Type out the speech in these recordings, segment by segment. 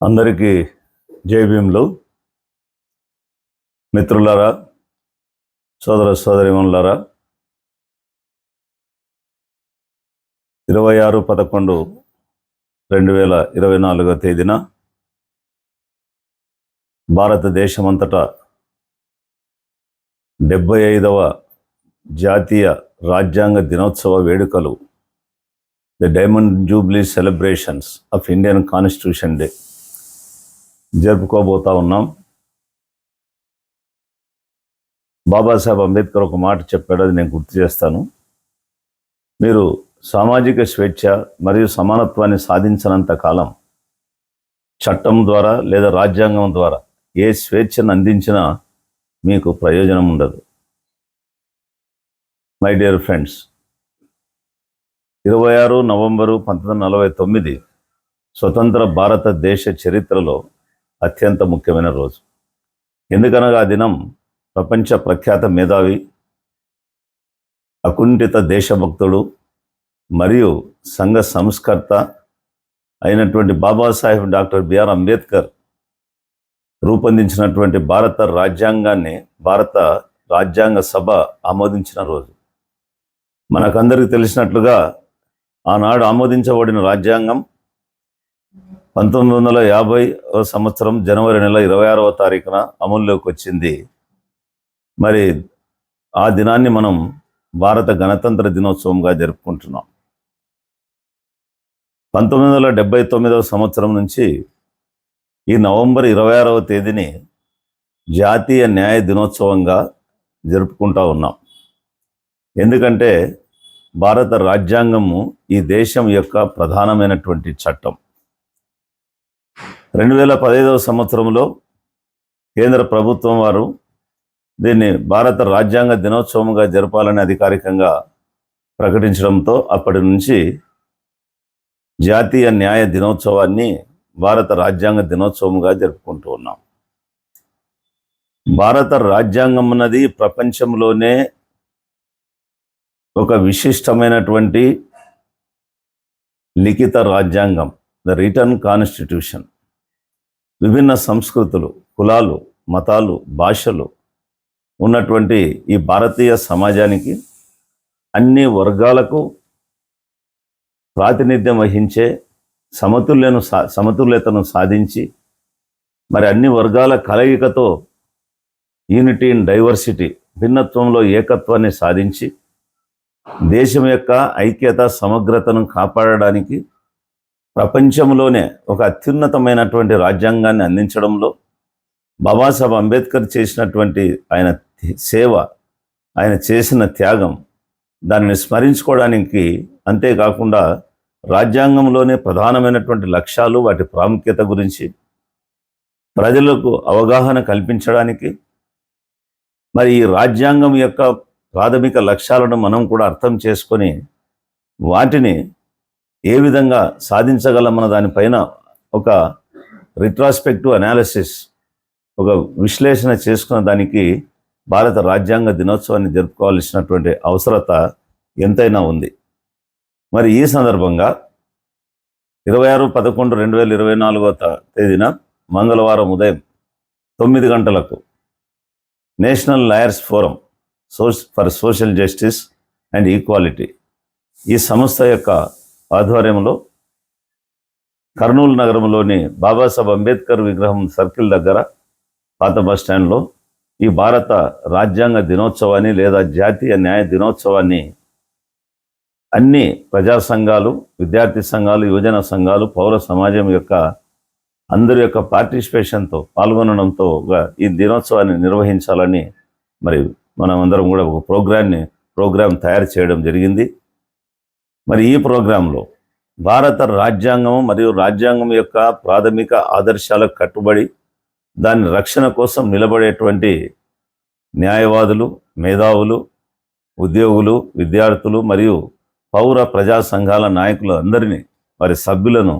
అందరికీ జైభీంలు మిత్రులారా సోదర సోదరిమణులారా ఇరవై ఆరు పదకొండు రెండు వేల ఇరవై నాలుగో తేదీన భారతదేశమంతటా డెబ్బై ఐదవ జాతీయ రాజ్యాంగ దినోత్సవ వేడుకలు the diamond jubilee celebrations of Indian constitution day. జరుపుకోబోతా ఉన్నాం. బాబాసాహెబ్ అంబేద్కర్ ఒక మాట చెప్పాడు అది నేను గుర్తు చేస్తాను. మీరు సామాజిక స్వేచ్ఛ మరియు సమానత్వాన్ని సాధించినంత కాలం చట్టం ద్వారా లేదా రాజ్యాంగం ద్వారా ఏ స్వేచ్ఛను అందించినా మీకు ప్రయోజనం ఉండదు. మై డియర్ ఫ్రెండ్స్ ఇరవై ఆరు నవంబరు పంతొమ్మిది వందల నలభై తొమ్మిది స్వతంత్ర భారతదేశ చరిత్రలో అత్యంత ముఖ్యమైన రోజు. ఎందుకనగా ఆ దినం ప్రపంచ ప్రఖ్యాత మేధావి అకుంఠిత దేశభక్తుడు మరియు సంఘ సంస్కర్త అయినటువంటి Babasaheb doctor B R Ambedkar రూపొందించినటువంటి భారత రాజ్యాంగాన్ని భారత రాజ్యాంగ సభ ఆమోదించిన రోజు. మనకందరికీ తెలిసినట్లుగా ఆనాడు ఆమోదించబడిన రాజ్యాంగం పంతొమ్మిది వందల యాభై సంవత్సరం జనవరి నెల ఇరవై ఆరవ తారీఖున అమల్లోకి వచ్చింది. మరి ఆ దినాన్ని మనం భారత గణతంత్ర దినోత్సవంగా జరుపుకుంటున్నాం. పంతొమ్మిది వందల డెబ్బై తొమ్మిదవ సంవత్సరం నుంచి ఈ నవంబర్ ఇరవై ఆరవ తేదీని జాతీయ న్యాయ దినోత్సవంగా జరుపుకుంటా ఉన్నాం. ఎందుకంటే భారత రాజ్యాంగము ఈ దేశం యొక్క ప్రధానమైనటువంటి చట్టం. రెండు వేల పదహైదవ సంవత్సరంలో కేంద్ర ప్రభుత్వం వారు దీన్ని భారత రాజ్యాంగ దినోత్సవంగా జరపాలని అధికారికంగా ప్రకటించడంతో అప్పటి నుంచి జాతీయ న్యాయ దినోత్సవాన్ని భారత రాజ్యాంగ దినోత్సవంగా జరుపుకుంటూ ఉన్నాం. భారత రాజ్యాంగం అన్నది ప్రపంచంలోనే ఒక విశిష్టమైనటువంటి లిఖిత రాజ్యాంగం ద రిటర్న్ కాన్స్టిట్యూషన్. విభిన్న సంస్కృతులు కులాలు మతాలు భాషలు ఉన్నటువంటి ఈ భారతీయ సమాజానికి అన్ని వర్గాలకు ప్రాతినిధ్యం వహించే సమతుల్యను సా సమతుల్యతను సాధించి మరి అన్ని వర్గాల కలయికతో యూనిటీ ఇన్ డైవర్సిటీ భిన్నత్వంలో ఏకత్వాన్ని సాధించి దేశం యొక్క ఐక్యత సమగ్రతను కాపాడడానికి ప్రపంచంలోనే ఒక అత్యున్నతమైనటువంటి రాజ్యాంగాన్ని అందించడంలో బాబాసాహెబ్ అంబేద్కర్ చేసినటువంటి ఆయన సేవ ఆయన చేసిన త్యాగం దానిని స్మరించుకోవడానికి అంతేకాకుండా రాజ్యాంగంలోనే ప్రధానమైనటువంటి లక్ష్యాలు వాటి ప్రాముఖ్యత గురించి ప్రజలకు అవగాహన కల్పించడానికి మరి ఈ రాజ్యాంగం యొక్క ప్రాథమిక లక్ష్యాలను మనం కూడా అర్థం చేసుకొని వాటిని ఏ విధంగా సాధించగలమన్న దానిపైన ఒక రిట్రాస్పెక్టివ్ అనాలిసిస్ ఒక విశ్లేషణ చేసుకున్న దానికి భారత రాజ్యాంగ దినోత్సవాన్ని జరుపుకోవాల్సినటువంటి అవసరత ఎంతైనా ఉంది. మరి ఈ సందర్భంగా ఇరవై ఆరు పదకొండు రెండు వేల ఇరవై నాలుగో తేదీన మంగళవారం ఉదయం తొమ్మిది గంటలకు national lawyers forum సోష్ for social justice and equality ఈ సంస్థ యొక్క ఆధ్వర్యంలో కర్నూలు నగరంలోని బాబాసాహెబ్ అంబేద్కర్ విగ్రహం సర్కిల్ దగ్గర పాత బస్ స్టాండ్లో ఈ భారత రాజ్యాంగ దినోత్సవాన్ని లేదా జాతీయ న్యాయ దినోత్సవాన్ని అన్ని ప్రజా సంఘాలు విద్యార్థి సంఘాలు యువజన సంఘాలు పౌర సమాజం యొక్క అందరి యొక్క పార్టిసిపేషన్తో పాల్గొనడంతో ఈ దినోత్సవాన్ని నిర్వహించాలని మరి మనం అందరం కూడా ఒక ప్రోగ్రాన్ని ప్రోగ్రాం తయారు చేయడం జరిగింది. మరి ఈ ప్రోగ్రాంలో భారత రాజ్యాంగం మరియు రాజ్యాంగం యొక్క ప్రాథమిక ఆదర్శాలకు కట్టుబడి దాని రక్షణ కోసం నిలబడేటువంటి న్యాయవాదులు మేధావులు ఉద్యోగులు విద్యార్థులు మరియు పౌర ప్రజా సంఘాల నాయకులు అందరినీ వారి సభ్యులను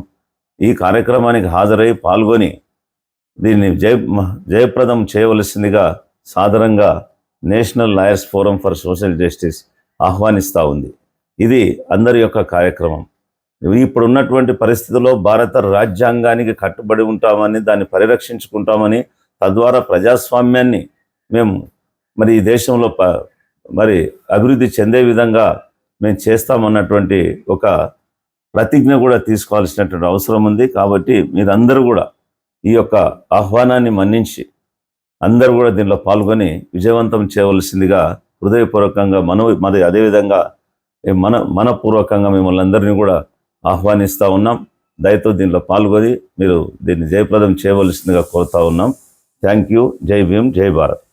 ఈ కార్యక్రమానికి హాజరై పాల్గొని దీన్ని జయ జయప్రదం చేయవలసిందిగా సాధారణంగా national lawyers forum for social justice ఆహ్వానిస్తూ ఉంది. ఇది అందరి యొక్క కార్యక్రమం. ఇప్పుడు ఉన్నటువంటి పరిస్థితుల్లో భారత రాజ్యాంగానికి కట్టుబడి ఉంటామని దాన్ని పరిరక్షించుకుంటామని తద్వారా ప్రజాస్వామ్యాన్ని మేము మరి ఈ దేశంలో ప మరి అభివృద్ధి చెందే విధంగా మేము చేస్తామన్నటువంటి ఒక ప్రతిజ్ఞ కూడా తీసుకోవాల్సినటువంటి అవసరం ఉంది. కాబట్టి మీరందరూ కూడా ఈ యొక్క ఆహ్వానాన్ని మన్నించి అందరూ కూడా దీనిలో పాల్గొని విజయవంతం చేయవలసిందిగా హృదయపూర్వకంగా మన మరి అదేవిధంగా మన మనపూర్వకంగా మిమ్మల్ని అందరినీ కూడా ఆహ్వానిస్తూ ఉన్నాం. దయతో దీనిలో పాల్గొని మీరు దీన్ని జయప్రదం చేయవలసిందిగా కోరుతా ఉన్నాం. థ్యాంక్ యూ జై భీమ్ జై భారత్.